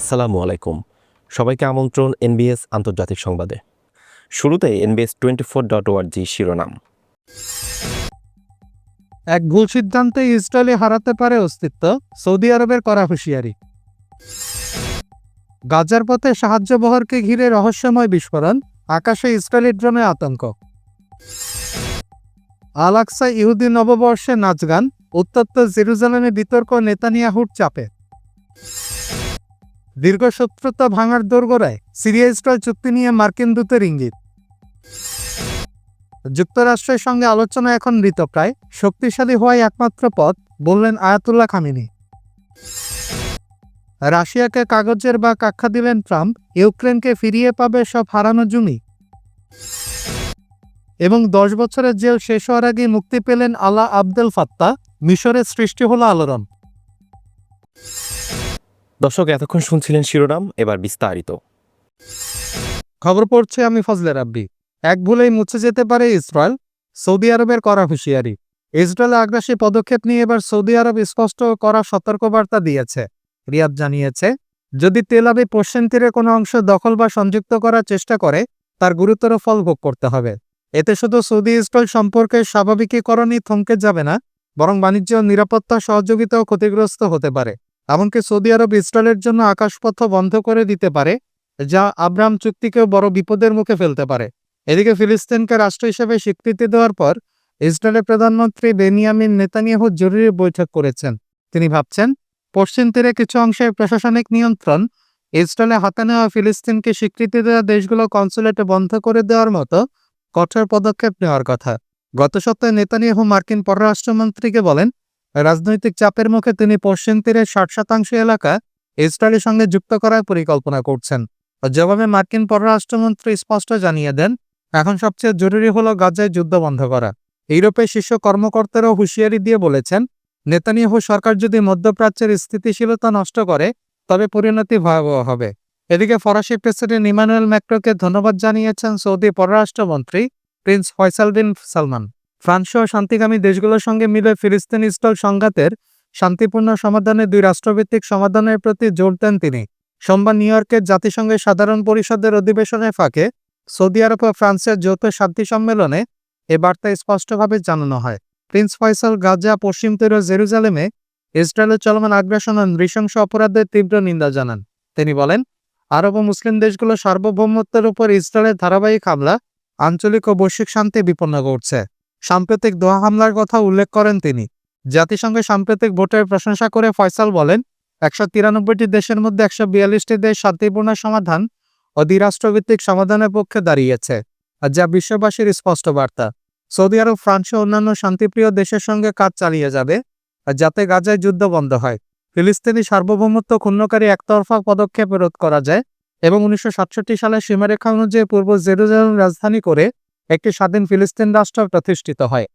আসসালামু আলাইকুম। সবাইকে আমন্ত্রণ এনবিএস আন্তর্জাতিক সংবাদে। শুরুতে এনবিএস টোয়েন্টি ফোর ডট ওয়ার্জি শিরোনাম। এক ভুল সিদ্ধান্তে ইসরায়েলে হারাতে পারে অস্তিত্ব, সৌদি আরবের করা হুঁশিয়ারি। গাজার পথে সাহায্য বহরকে ঘিরে রহস্যময় বিস্ফোরণ, আকাশে ইসরায়েলি ড্রোনে আতঙ্ক। আলাক্সা ইহুদি নববর্ষে নাচ গান, উত্তপ্ত জেরুজালেমে বিতর্ক, নেতানিয়াহুর চাপে। দীর্ঘ শত্রুতা ভাঙার দোরগোড়ায় সিরিয়া ইসরায়েল চুক্তি নিয়ে মার্কিন দূতের ইঙ্গিত। যুক্তরাষ্ট্রের সঙ্গে আলোচনা এখন মৃতপ্রায় শক্তিশালী হওয়াই একমাত্র পথ, বললেন আয়াতুল্লাহ খামিনি। রাশিয়াকে কাগজের বা কাক্ষা দিলেন ট্রাম্প, ইউক্রেনকে ফিরিয়ে পাবে সব হারানো জমি। এবং দশ বছরের জেল শেষ হওয়ার আগে মুক্তি পেলেন আলা আবদেল ফাত্তা মিশরের সৃষ্টি হলো আলোড়ন। দর্শক, এতক্ষণ শুনছিলেন শিরোনাম, এবার বিস্তারিত। খবর পড়ছে আমি ফজলে রাব্বি। এক ভুলেই মুছে যেতে পারে ইসরায়েল, সৌদি আরবের করা হুঁশিয়ারি। ইসরায়েলে আগ্রাসী পদক্ষেপ নিয়ে এবার সৌদি আরব স্পষ্ট করা সতর্কবার্তা দিয়েছে। রিয়াদ জানিয়েছে, যদি তেল আবিব পশ্চিম তীরে কোনো অংশ দখল বা সংযুক্ত করার চেষ্টা করে, তার গুরুতর ফল ভোগ করতে হবে। এতে শুধু সৌদি ইসরায়েল সম্পর্কের স্বাভাবিকীকরণই থমকে যাবে না, বরং বাণিজ্য নিরাপত্তা সহযোগিতাও ক্ষতিগ্রস্ত হতে পারে। এমনকি সৌদি আরব ইসরায়েলের জন্য আকাশপথ বন্ধ করে দিতে পারে, যা আব্রাম চুক্তিকেও বড় বিপদের মুখে ফেলতে পারে। এদিকে ফিলিস্তিনকে রাষ্ট্র হিসেবে স্বীকৃতি দেওয়ার পর ইসরায়েলের প্রধানমন্ত্রী বেনিয়ামিন নেতানিয়াহু জরুরি বৈঠক করেছেন। তিনি ভাবছেন, পশ্চিম তীরে কিছু অংশের প্রশাসনিক নিয়ন্ত্রণ, ইসরায়েলে হাতে নেওয়া ফিলিস্তিনকে স্বীকৃতি দেওয়া দেশগুলো কনসুলেটে বন্ধ করে দেওয়ার মতো কঠোর পদক্ষেপ নেওয়ার কথা। গত সপ্তাহে নেতানিয়াহু মার্কিন পররাষ্ট্রমন্ত্রীকে বলেন রাজনৈতিক চাপের মুখে তিনি পশ্চিম তীরের ষাট শতাংশ এলাকা ইসরায়েলের সঙ্গে যুক্ত করার পরিকল্পনা করছেন। জবাবে মার্কিন পররাষ্ট্রমন্ত্রী স্পষ্ট জানিয়ে দেন, এখন সবচেয়ে জরুরি হলো গাজায় যুদ্ধ বন্ধ করা। ইউরোপের শীর্ষ কর্মকর্তারাও হুঁশিয়ারি দিয়ে বলেছেন, নেতানিয়াহু সরকার যদি মধ্যপ্রাচ্যের স্থিতিশীলতা নষ্ট করে, তবে পরিণতি ভয়াবহ হবে। এদিকে ফরাসি প্রেসিডেন্ট ইমানুয়েল ম্যাক্রোকে ধন্যবাদ জানিয়েছেন সৌদি পররাষ্ট্রমন্ত্রী prince Faisal bin Salman. France সহ শান্তিকামী দেশগুলোর সঙ্গে মিলে ফিলিস্তিন ইসরায়েল সংঘাতের শান্তিপূর্ণ সমাধানে দুই রাষ্ট্রভিত্তিক সমাধানের প্রতি জোর দেন তিনি। সোমবার নিউ ইয়র্কের জাতিসংঘের সাধারণ পরিষদের অধিবেশনের ফাঁকে সৌদি আরব ও ফ্রান্সের যৌথ শান্তি সম্মেলনে এ বার্তা স্পষ্টভাবে জানানো হয়। প্রিন্স ফয়সাল গাজা, পশ্চিম তীর জেরুজালেমে ইসরায়েলের চলমান আগ্রাসন ও নৃশংস অপরাধের তীব্র নিন্দা জানান। তিনি বলেন, আরব ও মুসলিম দেশগুলো সার্বভৌমত্বের উপর ইসরায়েলের ধারাবাহিক হামলা আঞ্চলিক ও বৈশ্বিক শান্তি বিপন্ন করছে। সাম্প্রতিক দোয়া হামলার কথা উল্লেখ করেন তিনি। জাতিসংঘের সাম্প্রতিক ভোটের প্রশংসা করে ফয়সাল বলেন, একশো দেশের মধ্যে একশো বিয়াল্লিশটি দেশ শান্তিপূর্ণ সমাধান ও দ্বিরাষ্ট্রভিত্তিক সমাধানের পক্ষে দাঁড়িয়েছে যা বিশ্ববাসীর স্পষ্ট বার্তা। সৌদি আরব, ফ্রান্স ও অন্যান্য শান্তিপ্রিয় দেশের সঙ্গে কাজ চালিয়ে যাবে যাতে গাজায় যুদ্ধ বন্ধ হয়। ফিলিস্তিনি সার্বভৌমত্ব ক্ষুণ্ণকারী একতরফা পদক্ষেপ রোধ করা যায় এবং উনিশশো সাতষট্টি সালে সীমারেখা অনুযায়ী পূর্ব জেরুজালেম রাজধানী করে একটি স্বাধীন ফিলিস্তিন রাষ্ট্র প্রতিষ্ঠিত হয়।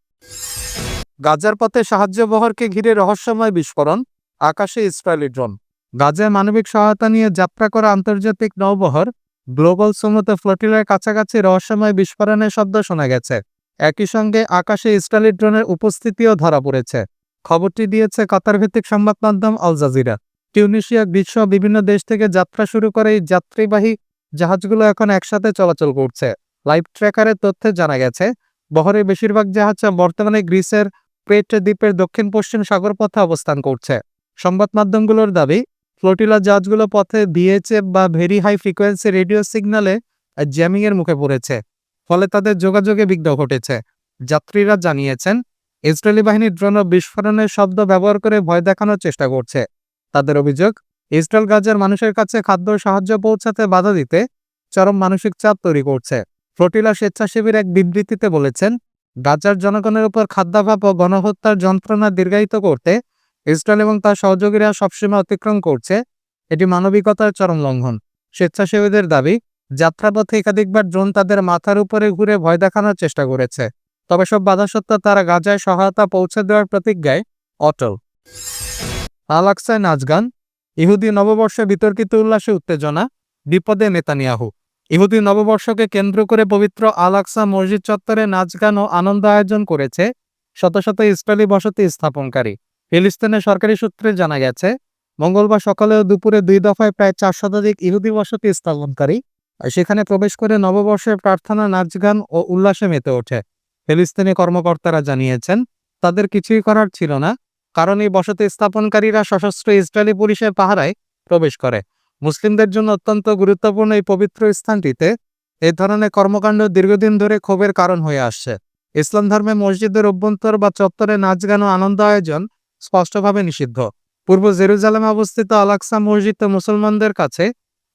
গাজার পথে সাহায্য বহরকে ঘিরে রহস্যময় বিস্ফোরণ, আকাশে ইসরায়েলি ড্রোন। গাজায় মানবিক সহায়তা নিয়ে যাত্রা করা আন্তর্জাতিক নৌবহর, গ্লোবাল সুমতে ফ্লোটিলার কাছাকাছি রহস্যময় বিস্ফোরণের শব্দ শোনা গেছে। একই সঙ্গে আকাশে ইসরায়েলি ড্রোনের উপস্থিতিও ধরা পড়েছে। খবরটি দিয়েছে কাতার ভিত্তিক সংবাদ মাধ্যম আল জাজিরা। টিউনিশিয়া বিশ্ব বিভিন্ন দেশ থেকে যাত্রা শুরু করে এই যাত্রীবাহী জাহাজগুলো এখন একসাথে চলাচল করছে। লাইভ ট্র্যাকারের তথ্যে জানা গেছে বহরের বেশিরভাগ জাহাজ বর্তমানে গ্রিসের ক্রেট দ্বীপের দক্ষিণ পশ্চিম সাগর পথে অবস্থান করছে। সংবাদ মাধ্যমগুলোর দাবি, ফ্লোটিলা জাহাজগুলো পথে ভিএচএফ বা ভেরি হাই ফ্রিকোয়েন্সি রেডিও সিগন্যালে জ্যামিং এর মুখে পড়েছে, ফলে তাদের যোগাযোগে বিঘ্ন ঘটেছে। যাত্রীরা জানিয়েছেন, ইসরায়েলি বাহিনী ড্রোন বিস্ফোরণের শব্দ ব্যবহার করে ভয় দেখানোর চেষ্টা করছে। তাদের অভিযোগ, ইসরায়েল গাজার মানুষের কাছে খাদ্য সাহায্য পৌঁছাতে বাধা দিতে চরম মানসিক চাপ তৈরি করছে। ফ্লোটিলা স্বেচ্ছাসেবীর এক বিবৃতিতে বলেছেন গাজার জনগণের উপর খাদ্যাভাব ও গণহত্যার যন্ত্রণা দীর্ঘায়িত করতে ইসরায়েল এবং তার সহযোগীরা সবসময় অতিক্রম করছে, এটি মানবিকতার চরম লঙ্ঘন। স্বেচ্ছাসেবীদের দাবি, যাত্রাপথে একাধিকবার ড্রোন তাদের মাথার উপরে ঘুরে ভয় দেখানোর চেষ্টা করেছে, তবে সব বাধা সত্ত্বেও তারা গাজায় সহায়তা পৌঁছে দেওয়ার প্রতিজ্ঞায় অটল। আলাক্সায় নাচ গান, ইহুদি নববর্ষে বিতর্কিত উল্লাসে উত্তেজনা, বিপদে নেতানিয়াহু। ইহুদি নববর্ষকে কেন্দ্র করে পবিত্র আলাক্সা মসজিদ চত্বরে নাচ গান ও আনন্দ আয়োজন করেছে শত শত ইসরায়েলি বসতি স্থাপনকারী। ফিলিস্তিনের সরকারি সূত্রে জানা গেছে, মঙ্গলবার সকালে ও দুপুরে দুই দফায় প্রায় চার শতাধিক ইহুদি বসতি স্থাপনকারী সেখানে প্রবেশ করে নববর্ষের প্রার্থনা, নাচ গান ও উল্লাসে মেতে ওঠে। ফিলিস্তিনি কর্মকর্তারা জানিয়েছেন, তাদের কিছুই করার ছিল না, কারণ এই বসতি স্থাপনকারীরা সশস্ত্র ইসরায়েলি পুলিশের পাহারায় প্রবেশ করে। মুসলিমদের জন্য অত্যন্ত গুরুত্বপূর্ণ এই পবিত্র স্থানটিতে এ ধরনের কর্মকাণ্ড দীর্ঘদিন ধরে ক্ষোভের কারণ হয়ে আসছে। ইসলাম ধর্মে মসজিদের অভ্যন্তর বা চত্বরে নাচ গান ও আনন্দ আয়োজন স্পষ্টভাবে নিষিদ্ধ। পূর্ব জেরুজালেমে অবস্থিত আলাক্সা মসজিদ মুসলমানদের কাছে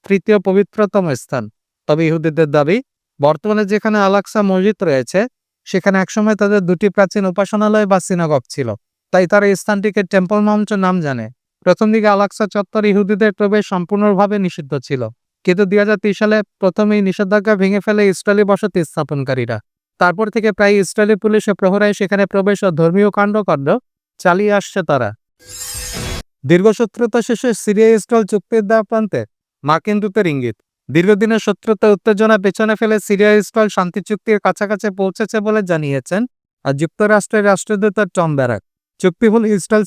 তৃতীয় পবিত্রতম স্থান। তবে ইহুদিদের দাবি, বর্তমানে যেখানে আলাক্সা মসজিদ রয়েছে, সেখানে একসময় তাদের দুটি প্রাচীন উপাসনালয় বা সিনাগগ ছিল। তাই তারা স্থানটিকে টেম্পল মাউন্ট নাম জানে। প্রথম দিকে আলাক্সা চত্বর ইহুদিদের প্রবেশ সম্পূর্ণভাবে নিষিদ্ধ ছিল। কিন্তু দুই সালে প্রথম এই নিষেধাজ্ঞা ভেঙে ফেলে ইসরায়েলি বসতি স্থাপনকারীরা। তারপর থেকে প্রায় ইসরায়েলি পুলিশ ও প্রহরায় সেখানে প্রবেশ ও ধর্মীয় কাণ্ডকাণ্ড চালিয়ে আসছে তারা। দীর্ঘশত্রুতা শেষে সিরিয়া ইসরায়েল চুক্তির দ্বার প্রান্তে মার্কিন দূতের ইঙ্গিত। দীর্ঘদিনের শত্রুতা উত্তেজনা পেছনে ফেলে সিরিয়া ইসরায়েল শান্তি চুক্তির কাছাকাছি পৌঁছেছে বলে জানিয়েছেন, আর যুক্তরাষ্ট্রের রাষ্ট্রদূত টম ব্যারাক। চুক্তি হল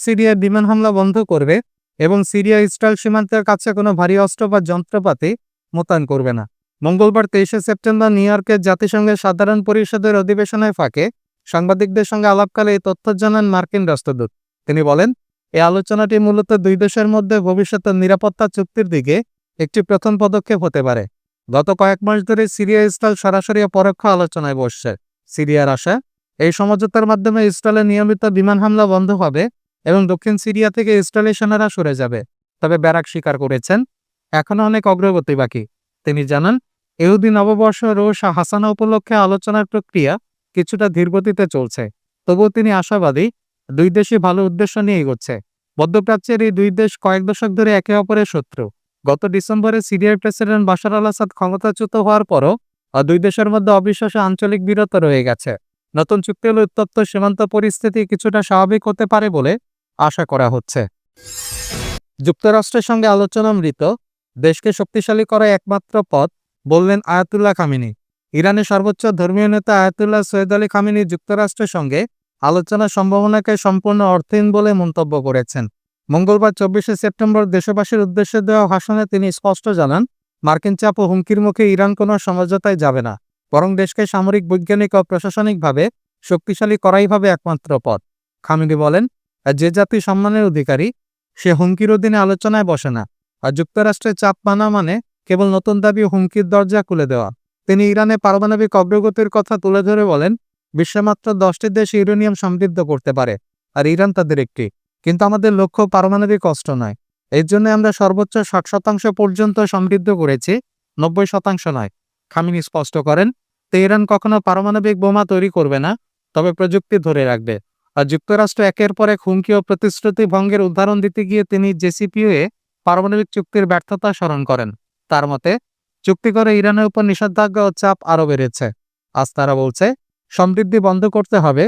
সিরিয়ার বিমান হামলা বন্ধ করবে এবং সিরিয়া ইসরায়েল সীমান্তের কাছে কোনো ভারী অস্ত্র বা যন্ত্রপাতি মোতায়েন করবে না। মঙ্গলবার তেইশে সেপ্টেম্বর নিউ ইয়র্কের জাতিসংঘের সাধারণ পরিষদের অধিবেশনের ফাঁকে সাংবাদিকদের সঙ্গে আলাপকালে এই তথ্য জানান মার্কিন রাষ্ট্রদূত। তিনি বলেন এই আলোচনাটি মূলত দুই দেশের মধ্যে ভবিষ্যতের নিরাপত্তা চুক্তির দিকে একটি প্রথম পদক্ষেপ হতে পারে। গত কয়েক মাস ধরে সিরিয়া ইসরায়েল সরাসরি পরোক্ষ আলোচনায় বসছে। সিরিয়ার আশা এই সমঝোতার মাধ্যমে ইসরায়েলের নিয়মিত বিমান হামলা বন্ধ হবে এবং দক্ষিণ সিরিয়া থেকে ইসরায়েলি সেনারা সরে যাবে। তবে ব্যারাক স্বীকার করেছেন এখনও অনেক অগ্রগতি বাকি। তিনি জানান, ইহুদি নববর্ষ রোশ হাসানা উপলক্ষে আলোচনার প্রক্রিয়া কিছুটা ধীরগতিতে চলছে। তবুও তিনি আশাবাদী, দুই দেশই ভালো উদ্দেশ্য নিয়ে এগোচ্ছে। মধ্যপ্রাচ্যের এই দুই দেশ কয়েক দশক ধরে একে অপরের শত্রু। গত ডিসেম্বরে সিরিয়ার প্রেসিডেন্ট বাশার আল আসাদ ক্ষমতাচ্যুত হওয়ার পরও, দুই দেশের মধ্যে অবিশ্বাসে আঞ্চলিক বিরত রয়ে গেছে। নতুন চুক্তি হলে উত্তপ্ত সীমান্ত পরিস্থিতি কিছুটা স্বাভাবিক হতে পারে বলে আশা করা হচ্ছে। যুক্তরাষ্ট্রের সঙ্গে আলোচনা মৃত, দেশকে শক্তিশালী করা একমাত্র পথ বললেন আয়াতুল্লাহ খামিনি। ইরানের সর্বোচ্চ ধর্মীয় নেতা আয়াতুল্লাহ সৈয়দ আলী খামিনি যুক্তরাষ্ট্রের সঙ্গে আলোচনার সম্ভাবনাকে সম্পূর্ণ অর্থহীন বলে মন্তব্য করেছেন। মঙ্গলবার চব্বিশে সেপ্টেম্বর দেশবাসীর উদ্দেশ্যে দেওয়া ভাষণে তিনি স্পষ্ট জানান, মার্কিন চাপ ও হুমকির মুখে ইরান কোনো সমঝোতায় যাবে না। বরং দেশকে সামরিক, বৈজ্ঞানিক ও প্রশাসনিকভাবে শক্তিশালী করাই হবে একমাত্র পথ। খামিনি বলেন, যে জাতি সম্মানের অধিকারী, সে হুমকির অধীনে আলোচনায় বসে না। আর যুক্তরাষ্ট্রের চাপ মানা মানে কেবল নতুন দাবি হুমকির দরজা খুলে দেওয়া। তিনি ইরানে পারমাণবিক অগ্রগতির কথা তুলে ধরে বলেন বিশ্বে মাত্র দশটি দেশ ইউরেনিয়াম সমৃদ্ধ করতে পারে, আর ইরান তাদের একটি। কিন্তু আমাদের লক্ষ্য পারমাণবিক অস্ত্র নয়। এর জন্য আমরা সর্বোচ্চ ষাট শতাংশ পর্যন্ত সমৃদ্ধ করেছি, নব্বই শতাংশ নয়। খামিনি স্পষ্ট করেন তেহরান কখনো পারমাণবিক বোমা তৈরি করবে না, তবে প্রযুক্তি ধরে রাখবে। আর যুক্তরাষ্ট্র একের পর এক হুমকি ও প্রতিশ্রুতি ভঙ্গের উদাহরণ দিতে গিয়ে তিনি জেসিপিওয়ে পারমাণবিক চুক্তির ব্যর্থতা স্মরণ করেন। তার মতে, চুক্তি করে ইরানের উপর নিষেধাজ্ঞা ও চাপ আরও বেড়েছে। আজ তারা বলছে, সমৃদ্ধি বন্ধ করতে হবে,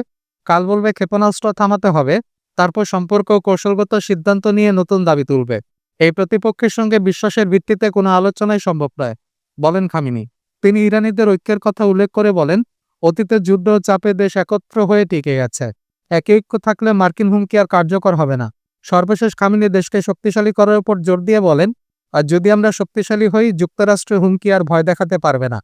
কাল বলবে ক্ষেপণাস্ত্র থামাতে হবে, তারপর সম্পর্ক কৌশলগত সিদ্ধান্ত নিয়ে নতুন দাবি তুলবে। এই প্রতিপক্ষের সঙ্গে বিশ্বাসের ভিত্তিতে কোনো আলোচনাই সম্ভব নয়। বলেন খামিনি। তিনি ইরানিদের ঐক্যের কথা উল্লেখ করে বলেন, অতীতের যুদ্ধ চাপে দেশ একত্র হয়ে টিকে গেছে। একে ঐক্য থাকলে মার্কিন হুমকি আর কার্যকর হবে না। সর্বশেষ খামিনি দেশকে শক্তিশালী করার উপর জোর দিয়ে বলেন, আর যদি আমরা শক্তিশালী হই যুক্তরাষ্ট্রের হুমকি আর ভয় দেখাতে পারবে না।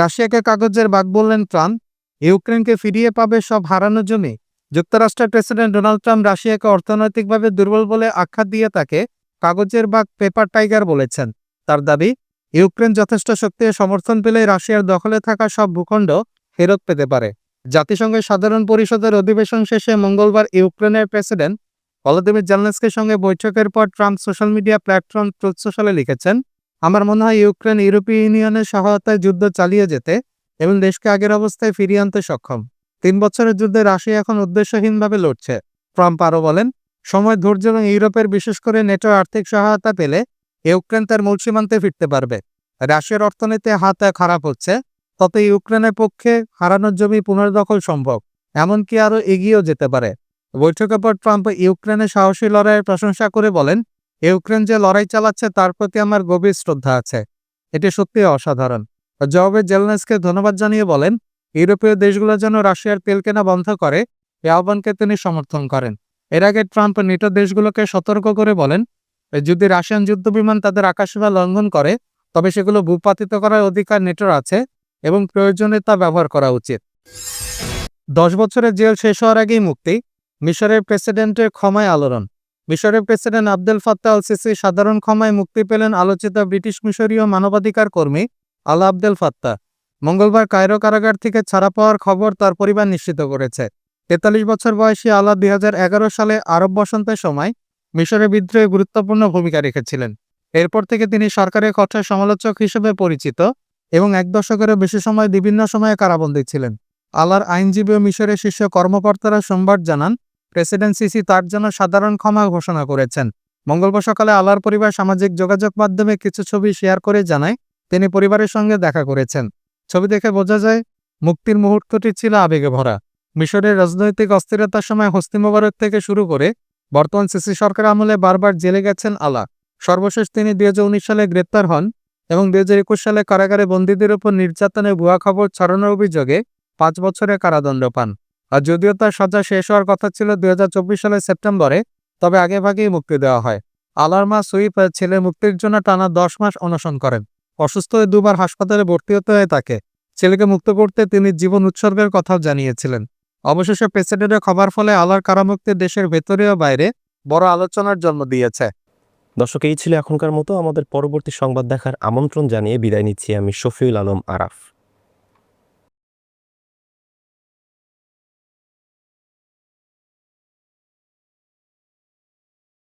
রাশিয়াকে কাগজের বাঘ বললেন ট্রাম্প, ইউক্রেনকে ফিরিয়ে পাবে সব হারানোর জমি। যুক্তরাষ্ট্রের প্রেসিডেন্ট ডোনাল্ড ট্রাম্প রাশিয়াকে অর্থনৈতিকভাবে দুর্বল বলে আখ্যা দিয়ে তাকে কাগজের বাঘ পেপার টাইগার বলেছেন। তার দাবি ইউক্রেন যথেষ্ট শক্তি সমর্থন পেলে রাশিয়ার দখলে থাকা সব ভূখণ্ড ফেরত পেতে পারে। জাতিসংঘের সাধারণ পরিষদের অধিবেশন শেষে মঙ্গলবার ইউক্রেনের প্রেসিডেন্ট ভলোদিমির জেলনেস্কির সঙ্গে বৈঠকের পর Trump social media platform Truth সোশ্যালে লিখেছেন, আমার মনে হয় ইউক্রেন ইউরোপীয় ইউনিয়নের সহায়তায় যুদ্ধ চালিয়ে যেতে এবং দেশকে আগের অবস্থায় ফিরিয়ে আনতে সক্ষম। তিন বছরের যুদ্ধে রাশিয়া এখন উদ্দেশ্যহীনভাবে লড়ছে। ট্রাম্প আরও বলেন, সময় ধৈর্য এবং ইউরোপের বিশেষ করে নেটো আর্থিক সহায়তা পেলে ইউক্রেন তার মূল সীমান্তে ফিরতে পারবে। রাশিয়ার অর্থনীতি হাত খারাপ হচ্ছে তত ইউক্রেনের পক্ষে হারানোর জমি পুনর্দখল সম্ভব, এমনকি আরও এগিয়েও যেতে পারে। বৈঠকের পর ট্রাম্প ইউক্রেনের সাহসী লড়াইয়ের প্রশংসা করে বলেন, ইউক্রেন যে লড়াই চালাচ্ছে তার প্রতি আমার গভীর শ্রদ্ধা আছে। এটি সত্যি অসাধারণ। জবাবে জেলনেসকে ধন্যবাদ জানিয়ে বলেন, ইউরোপীয় দেশগুলো যেন রাশিয়ার তেল কেনা বন্ধ করে এ আহ্বানকে তিনি সমর্থন করেন। এর আগে ট্রাম্প নেটো দেশগুলোকে সতর্ক করে বলেন যদি রাশিয়ান যুদ্ধবিমান তাদের আকাশসীমা লঙ্ঘন করে, তবে সেগুলো ভূপাতিত করার অধিকার নেটোর আছে এবং প্রয়োজনে তা ব্যবহার করা উচিত। দশ বছরের জেল শেষ হওয়ার আগেই মুক্তি, মিশরের প্রেসিডেন্টের ক্ষমায় আলোড়ন। মিশরের president Abdel Fattah al Sisi সাধারণ ক্ষমায় মুক্তি পেলেন আলোচিত ব্রিটিশ মিশরীয় মানবাধিকার কর্মী আলা আবদেল ফাত্তা মঙ্গলবার কায়রো কারাগার থেকে ছাড়া পাওয়ার খবর তার পরিবার নিশ্চিত করেছে। তেতাল্লিশ বছর বয়সী আলা দুই হাজার এগারো সালে আরব বসন্তের সময় মিশরের বিদ্রোহে গুরুত্বপূর্ণ ভূমিকা রেখেছিলেন। এরপর থেকে তিনি সরকারের কঠোর সমালোচক হিসেবে পরিচিত এবং এক দশকেরও বেশি সময় বিভিন্ন সময়ে কারাবন্দী ছিলেন। আলার আইনজীবী ও মিশরের শীর্ষ কর্মকর্তারা সোমবার জানান, প্রেসিডেন্ট সিসি তার জন্য সাধারণ ক্ষমা ঘোষণা করেছেন। মঙ্গলবার সকালে আলার পরিবার সামাজিক যোগাযোগ মাধ্যমে কিছু ছবি শেয়ার করে জানায়, তিনি পরিবারের সঙ্গে দেখা করেছেন। ছবি দেখে বোঝা যায়, মুক্তির মুহূর্তটি ছিল আবেগে ভরা মিশরের রাজনৈতিক অস্থিরতার সময় হস্তি মোবারক থেকে শুরু করে বর্তমান সিসি সরকার আমলে বারবার জেলে গেছেন আলা। সর্বশেষ তিনি দুই হাজার উনিশ সালে গ্রেপ্তার হন এবং দুই হাজার একুশ সালে কারাগারে বন্দীদের উপর নির্যাতনে ভুয়া খবর ছড়ানোর অভিযোগে পাঁচ বছরের কারাদণ্ড পান। আর যদিও তার সাজা শেষ হওয়ার কথা ছিল দুই হাজার চব্বিশ সালের সেপ্টেম্বরে, তবে আগেভাগেই মুক্তি দেওয়া হয়। আলার মা সুইপ ছেলের মুক্তির জন্য টানা দশ মাস অনশন করেন। অসুস্থ হয়ে দুবার হাসপাতালে ভর্তি হতে হয় তাকে। ছেলেকে মুক্ত করতে তিনি জীবন উৎসর্গের কথাও জানিয়েছিলেন। অবশেষে প্রেসিডেন্টের খবর ফলে আলার কারামুক্তি দেশের ভেতরে ও বাইরে বড় আলোচনার জন্ম দিয়েছে। দর্শক, এই ছিল এখনকার মতো। আমাদের পরবর্তী সংবাদ দেখার আমন্ত্রণ জানিয়ে বিদায় নিচ্ছি আমি শফিউল আলম আরাফ।